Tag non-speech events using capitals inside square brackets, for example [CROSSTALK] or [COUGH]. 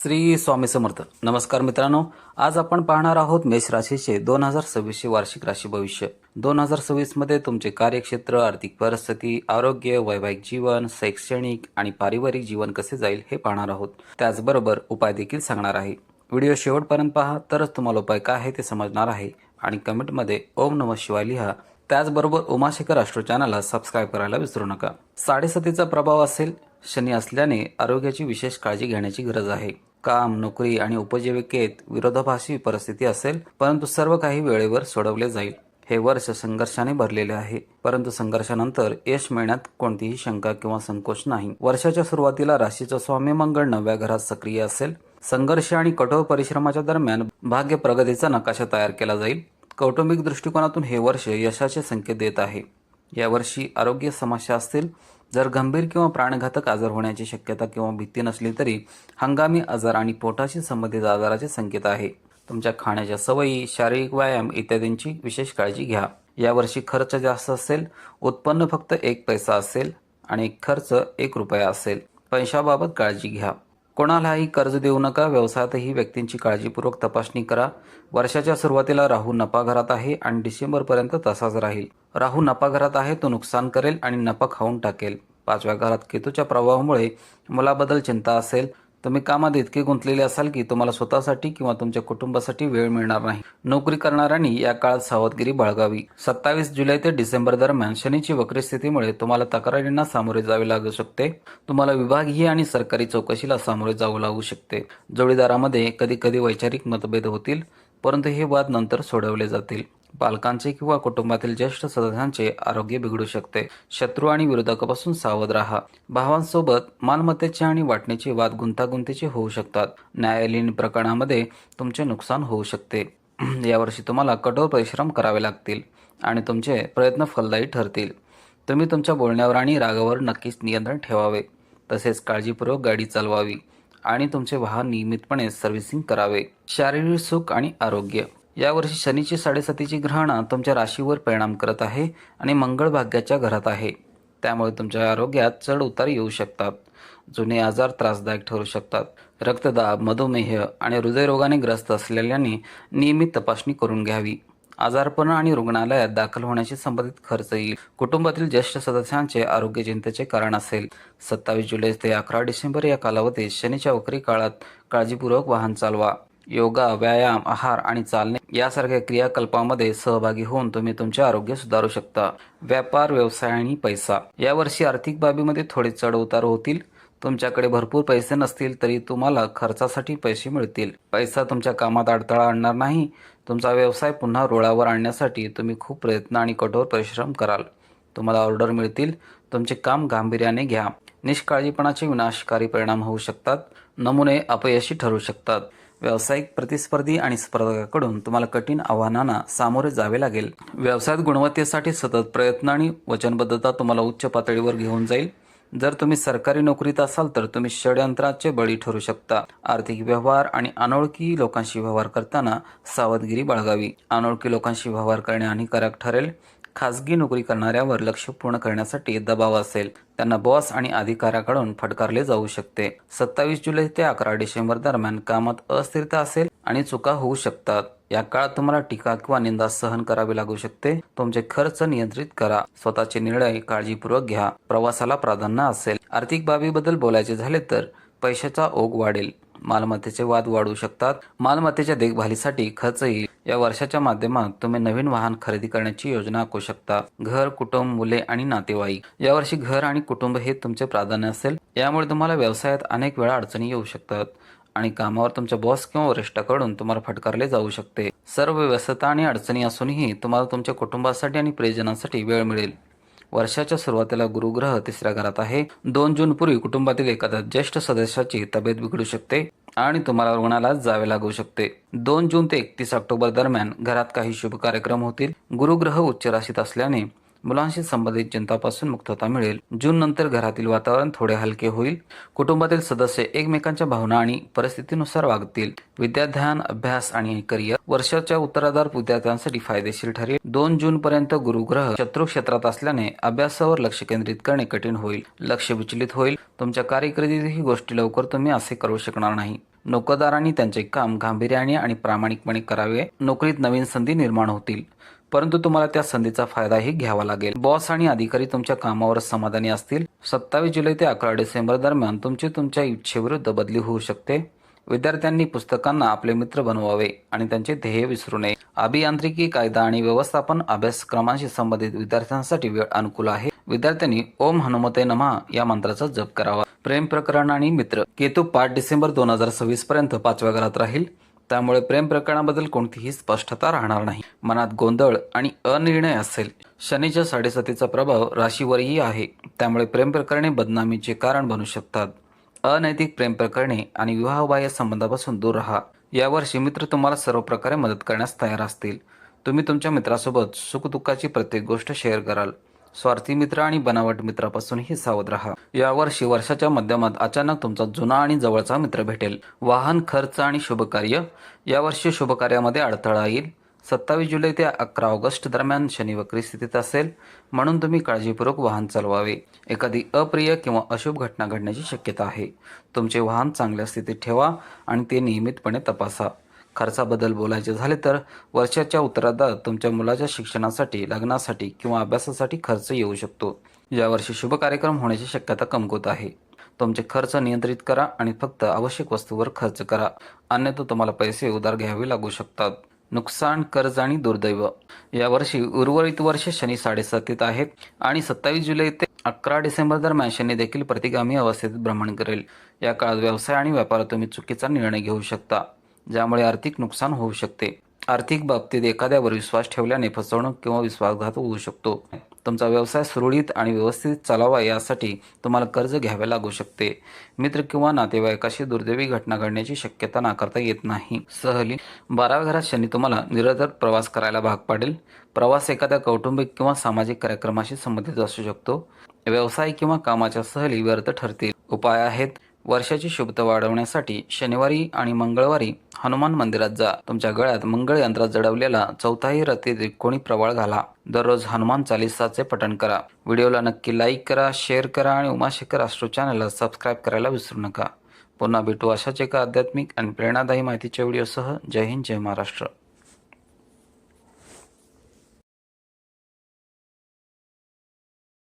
श्री स्वामी समर्थ. नमस्कार मित्रांनो आज आपण पाहणार आहोत मेष राशीचे दोन हजार सव्वीसचे वार्षिक राशी भविष्य. दोन हजार सव्वीसमध्ये तुमचे कार्यक्षेत्र आर्थिक परिस्थिती आरोग्य वैवाहिक जीवन शैक्षणिक आणि पारिवारिक जीवन कसे जाईल हे पाहणार आहोत. त्याचबरोबर उपाय देखील सांगणार आहे. व्हिडिओ शेवटपर्यंत पहा तरच तुम्हाला उपाय काय आहे ते समजणार आहे. आणि कमेंटमध्ये ओम नम शिवाय लिहा. त्याचबरोबर उमाशेखर राष्ट्र चॅनलला सबस्क्राईब करायला विसरू नका. साडेसतीचा प्रभाव असेल शनी असल्याने आरोग्याची विशेष काळजी घेण्याची गरज आहे. काम नोकरी आणि उपजीविकेत विरोधाभासी परिस्थिती असेल परंतु सर्व काही वेळेवर सोडवले जाईल. हे वर्ष संघर्षाने भरलेले आहे. परंतु संघर्षानंतर यश मिळण्यात कोणतीही शंका किंवा संकोच नाही. वर्षाच्या सुरुवातीला राशीचा स्वामी मंगळ नव्या घरात सक्रिय असेल. संघर्ष आणि कठोर परिश्रमाच्या दरम्यान भाग्य प्रगतीचा नकाशा तयार केला जाईल. कौटुंबिक दृष्टिकोनातून हे वर्ष यशाचे संकेत देत आहे. यावर्षी आरोग्य समस्या असतील जर गंभीर किंवा प्राणघातक आजार होण्याची शक्यता किंवा भीती नसली तरी हंगामी आजार आणि पोटाशी संबंधित आजाराचे संकेत आहे. तुमच्या खाण्याच्या सवयी शारीरिक व्यायाम इत्यादींची विशेष काळजी घ्या. यावर्षी खर्च जास्त असेल उत्पन्न फक्त एक पैसा असेल आणि खर्च एक रुपया असेल. पैशाबाबत काळजी घ्या. कोणालाही कर्ज देऊ नका व्यवसायातही व्यक्तींची काळजीपूर्वक तपासणी करा. वर्षाच्या सुरुवातीला राहू नपा घरात आहे आणि डिसेंबरपर्यंत तसाच राहील. राहू नपा घरात आहे तो नुकसान करेल आणि नफा खाऊन टाकेल. पाचव्या घरात केतूच्या प्रभावामुळे मुलाबद्दल चिंता असेल तुम्ही कामात इतके गुंतलेले असाल की तुम्हाला स्वतःसाठी किंवा तुमच्या कुटुंबासाठी वेळ मिळणार नाही. नोकरी करणाऱ्यांनी या काळात सावधगिरी बाळगावी. सत्तावीस जुलै ते डिसेंबर दरम्यान शनीची वक्री स्थितीमुळे तुम्हाला तक्रारींना सामोरे जावे लागू शकते. तुम्हाला विभागीय आणि सरकारी चौकशीला सामोरे जावं लागू शकते. जोडीदारामध्ये कधी कधी वैचारिक मतभेद होतील परंतु हे वाद नंतर सोडवले जातील. पालकांचे किंवा कुटुंबातील ज्येष्ठ सदस्यांचे आरोग्य बिघडू शकते. शत्रू आणि विरोधकापासून सावध राहा. भावांसोबत मालमत्तेचे आणि वाटणीचे वाद गुंतागुंतीचे होऊ शकतात. न्यायालयीन प्रकरणामध्ये तुमचे नुकसान होऊ शकते. [CLEARS THROAT] यावर्षी तुम्हाला कठोर परिश्रम करावे लागतील आणि तुमचे प्रयत्न फलदायी ठरतील. तुम्ही तुमच्या बोलण्यावर आणि रागावर नक्कीच नियंत्रण ठेवावे. तसेच काळजीपूर्वक गाडी चालवावी आणि तुमचे वाहन नियमितपणे सर्व्हिसिंग करावे. शारीरिक सुख आणि आरोग्य. यावर्षी शनीची साडेसातीची ग्रहण तुमच्या राशीवर परिणाम करत आहे आणि मंगळ भाग्याच्या घरात आहे. त्यामुळे तुमच्या आरोग्यात चढ उतार येऊ शकतात. जुने आजार त्रासदायक ठरू शकतात. रक्तदाब मधुमेह आणि हृदयरोगाने ग्रस्त असलेल्यांनी नियमित तपासणी करून घ्यावी. आजारपण आणि रुग्णालयात दाखल होण्याशी संबंधित खर्च येईल. कुटुंबातील ज्येष्ठ सदस्यांचे आरोग्य चिंतेचे कारण असेल. सत्तावीस जुलै ते अकरा डिसेंबर या कालावधीत शनीच्या वक्री काळात काळजीपूर्वक वाहन चालवा. योगा व्यायाम आहार आणि चालणे यासारख्या क्रियाकल्पामध्ये सहभागी होऊन तुम्ही तुमचे आरोग्य सुधारू शकता. व्यापार व्यवसाय आणि पैसा. यावर्षी आर्थिक बाबीमध्ये थोडे चढ उतार होतील. तुमच्याकडे भरपूर पैसे नसतील तरी तुम्हाला खर्चासाठी पैसे मिळतील. पैसा तुमच्या कामात अडथळा आणणार नाही. तुमचा व्यवसाय पुन्हा रुळावर आणण्यासाठी तुम्ही खूप प्रयत्न आणि कठोर परिश्रम कराल. तुम्हाला ऑर्डर मिळतील. तुमचे काम गांभीर्याने घ्या. निष्काळजीपणाचे विनाशकारी परिणाम होऊ शकतात. नमुने अपयशी ठरू शकतात. व्यावसायिक प्रतिस्पर्धी आणि स्पर्धकाकडून तुम्हाला कठीण आव्हानांना सामोरे जावे लागेल. व्यवसायात गुणवत्तेसाठी सतत प्रयत्न आणि वचनबद्धता तुम्हाला उच्च पातळीवर घेऊन जाईल. जर तुम्ही सरकारी नोकरीत असाल तर तुम्ही षडयंत्राचे बळी ठरू शकता. आर्थिक व्यवहार आणि अनोळखी लोकांशी व्यवहार करताना सावधगिरी बाळगावी. अनोळखी लोकांशी व्यवहार करणे हानिकारक ठरेल. खासगी नोकरी करणाऱ्यावर लक्ष पूर्ण करण्यासाठी दबाव असेल. त्यांना बॉस आणि अधिकाऱ्याकडून फटकारले जाऊ शकते. सत्तावीस जुलै ते अकरा डिसेंबर दरम्यान कामात अस्थिरता असेल आणि चुका होऊ शकतात. या काळात तुम्हाला टीका किंवा निंदा सहन करावी लागू शकते. तुमचे खर्च नियंत्रित करा. स्वतःचे निर्णय काळजीपूर्वक घ्या. प्रवासाला प्राधान्य असेल. आर्थिक बाबीबद्दल बोलायचे झाले तर पैशाचा ओघ वाढेल. मालमत्तेचे वाद वाढू शकतात. मालमत्तेच्या देखभालीसाठी खर्च येईल या वर्षाच्या माध्यमात तुम्ही नवीन वाहन खरेदी करण्याची योजना आखू शकता. घर कुटुंब मुले आणि नातेवाईक. यावर्षी घर आणि कुटुंब हे तुमचे प्राधान्य असेल. यामुळे तुम्हाला व्यवसायात अनेक वेळा अडचणी येऊ शकतात आणि कामावर तुमच्या बॉस किंवा वरिष्ठाकडून तुम्हाला फटकारले जाऊ शकते. सर्व व्यस्तता आणि अडचणी असूनही तुम्हाला तुमच्या कुटुंबासाठी आणि प्रियजनांसाठी वेळ मिळेल. वर्षाच्या सुरुवातीला गुरुग्रह तिसऱ्या घरात आहे. दोन जून पूर्वी कुटुंबातील एखाद्या ज्येष्ठ सदस्याची तब्येत बिघडू शकते आणि तुम्हाला रुग्णालयात जावे लागू शकते. दोन जून ते एकतीस ऑक्टोबर दरम्यान घरात काही शुभ कार्यक्रम होतील. गुरुग्रह उच्च राशीत असल्याने मुलांशी संबंधित चिंतापासून मुक्तता मिळेल. जून नंतर घरातील वातावरण थोडे हलके होईल. कुटुंबातील सदस्य एकमेकांच्या भावना आणि परिस्थितीनुसार वागतील. विद्याध्यान अभ्यास आणि करिअर वर्षाच्या उत्तराधार विद्यार्थ्यांसाठी फायदेशीर ठरेल. दोन जून पर्यंत गुरुग्रह शत्रू क्षेत्रात असल्याने अभ्यासावर लक्ष केंद्रित करणे कठीण होईल. लक्ष विचलित होईल. तुमच्या कार्यकिर्दीत ही गोष्टी लवकर तुम्ही असे करू शकणार नाही. नोकरदारांनी त्यांचे काम गांभीर्याने आणि प्रामाणिकपणे करावे. नोकरीत नवीन संधी निर्माण होतील. परंतु तुम्हाला त्या संधीचा फायदाही घ्यावा लागेल. बॉस आणि अधिकारी तुमच्या कामावर समाधानी असतील. सत्तावीस जुलै ते अकरा डिसेंबर दरम्यान तुमची तुमच्या इच्छेविरुद्ध बदली होऊ शकते. विद्यार्थ्यांनी पुस्तकांना आपले मित्र बनवावे आणि त्यांचे ध्येय विसरू नये. अभियांत्रिकी कायदा आणि व्यवस्थापन अभ्यासक्रमांशी संबंधित विद्यार्थ्यांसाठी वेळ अनुकूल आहे. विद्यार्थ्यांनी ओम हनुमते नमा या मंत्राचा जप करावा. प्रेम प्रकरण आणि मित्र. केतू पाच डिसेंबर दोन हजार सव्वीस पर्यंत पाचव्या घरात राहील. त्यामुळे प्रेम प्रकरणाबद्दल कोणतीही स्पष्टता राहणार नाही. मनात गोंधळ आणि अनिर्णय असेल. शनीच्या साडेसातीचा प्रभाव राशीवरही आहे. त्यामुळे प्रेम प्रकरणे बदनामीचे कारण बनू शकतात. अनैतिक प्रेम प्रकरणे आणि विवाहबाह्य संबंधापासून दूर राहा. यावर्षी मित्र तुम्हाला सर्व प्रकारे मदत करण्यास तयार असतील. तुम्ही तुमच्या मित्रासोबत सुखदुःखाची प्रत्येक गोष्ट शेअर कराल. स्वार्थी मित्र आणि बनावट मित्रापासूनही सावध राहा. यावर्षी वर्षाच्या मध्यमात अचानक तुमचा जुना आणि जवळचा मित्र भेटेल. वाहन खर्च आणि शुभकार्य यावर्षी शुभकार्यामध्ये अडथळा येईल. सत्तावीस जुलै ते अकरा ऑगस्ट दरम्यान शनी वक्री स्थितीत असेल. म्हणून तुम्ही काळजीपूर्वक वाहन चालवावे. एखादी अप्रिय किंवा अशुभ घटना घडण्याची शक्यता आहे. तुमचे वाहन चांगल्या स्थितीत ठेवा आणि ते नियमितपणे तपासा. खर्चाबद्दल बोलायचे झाले तर वर्षाच्या उत्तरार्धात तुमच्या मुलाच्या शिक्षणासाठी लग्नासाठी किंवा अभ्यासासाठी खर्च येऊ शकतो. यावर्षी शुभ कार्यक्रम होण्याची शक्यता कमकुत आहे. तुमचे खर्च नियंत्रित करा आणि फक्त आवश्यक वस्तूवर खर्च करा. अन्यथा तुम्हाला पैसे उधार घ्यावे लागू शकतात. नुकसान कर्ज आणि दुर्दैव. यावर्षी उर्वरित वर्ष शनी साडेसातीत आहेत आणि सत्तावीस जुलै ते अकरा डिसेंबर दरम्यान शनी देखील प्रतिगामी अवस्थेत भ्रमण करेल. या काळात व्यवसाय आणि व्यापारात तुम्ही चुकीचा निर्णय घेऊ शकता. ज्यामुळे आर्थिक नुकसान होऊ शकते. आर्थिक बाबतीत एखाद्यावर विश्वास ठेवल्याने फसवणूक किंवा विश्वासघात होऊ शकतो. तुमचा व्यवसाय सुरळीत आणि व्यवस्थित चालावा यासाठी तुम्हाला कर्ज घ्यावे लागू शकते. मित्र किंवा नातेवाईकाशी दुर्दैवी घटना घडण्याची शक्यता नाकारता येत नाही. सहली बाराव्या घरात शनी तुम्हाला निरंतर प्रवास करायला भाग पाडेल. प्रवास एखाद्या कौटुंबिक किंवा सामाजिक कार्यक्रमाशी संबंधित असू शकतो. व्यवसाय किंवा कामाच्या सहली व्यर्थ ठरतील. उपाय आहेत. वर्षाची शुभता वाढवण्यासाठी शनिवारी आणि मंगळवारी हनुमान मंदिरात जा. तुमच्या गळ्यात मंगळ यंत्रात जडवलेला चौथाही रती कोणी प्रवाळ घाला. दररोज हनुमान चालिसाचे पठण करा. व्हिडिओला नक्की लाईक करा शेअर करा आणि उमाशेखर अस्ट्रो चॅनलला सबस्क्राईब करायला विसरू नका. पुन्हा भेटू अशाच एका आध्यात्मिक आणि प्रेरणादायी माहितीच्या व्हिडिओसह. जय हिंद जय महाराष्ट्र.